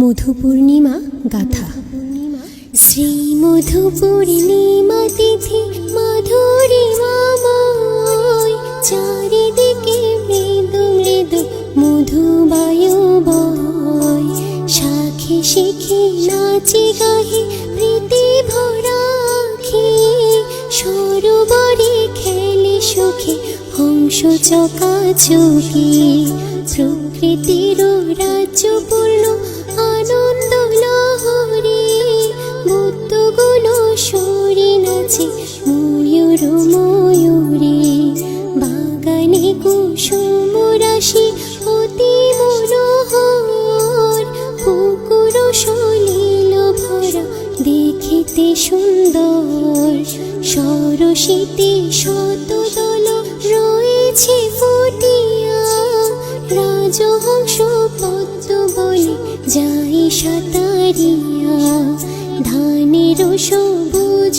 মধু পূর্ণিমা গাথা। শ্রী মধু পূর্ণিমা তিথি মাধুরীমাময়, চারিদিকে মৃদু মৃদু মধু বায়ু বয় শাখে শিখে নাচে গাহে প্রীতি ভরাখি, সরোবরে খেলে সুখে হংস চকাচকি প্রকৃতির রাজ্য নাচে ময়ূর, ময়ূরে, বাগানে কুসুম রাশি, অতি মনোহর, পুকুর সলিল ভরা, দেখিতে সুন্দর। সরসীতে শত দল রয়েছে ফুটিয়া, রাজহংস পদ্ম বলে যাই সাতারিয়া। ধানের সবুজ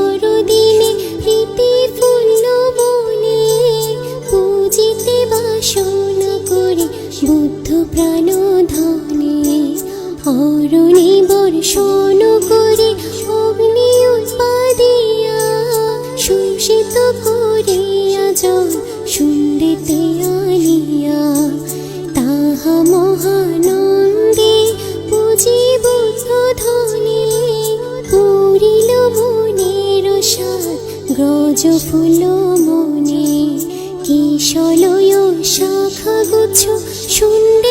অরণি বর্ষণ করে অগ্নি উৎপাদিয়া শোষিত করিয়া জল শুন্ডিতে আনিয়া তাহা মহানন্দে পুজি বুদ্ধ ধনে পুরিল মনের সাত গ্রজ ফুল মনে। কিশলয় শাখা গুচ্ছ শুন্ডিতে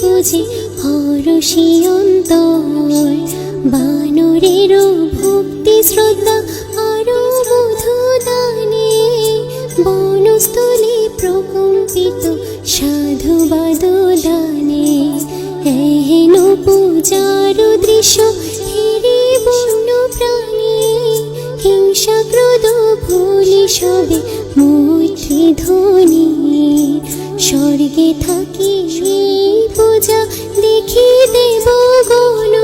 বুঝে হরষি অন্তর। বানরের ভক্তি শ্রদ্ধা আরও মধু দানে বনস্থলে প্রকম্পিত সাধুবাদ দানে এহেন পূজার দৃশ্য হেরে বন্য প্রাণী। হিংসা ক্রোধ ভুলি সবে মৈত্রী ধ্বনি স্বর্গে থাকি দেখি দেব গণ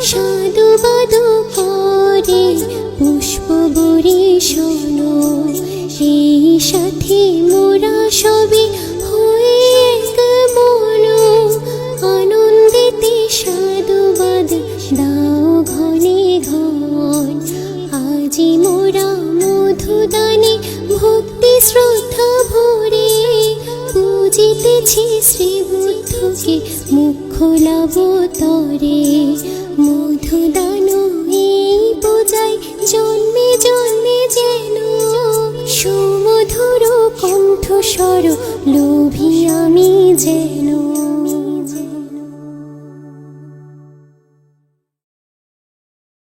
সাধুবাদ করে পুষ্প বরিশন এই সাথে মোরা সবে হয়ে এক মন সাধুবাদ দাও ঘনে ঘন। আজি মোরা মধুদানে ভক্তি ভরে পূজিতেছি শ্রী বুদ্ধকে মুখ লাবতরে মধুদান এই জন্মে জন্মে যেন সুমধুর কণ্ঠস্বর লোভী আমি যেন।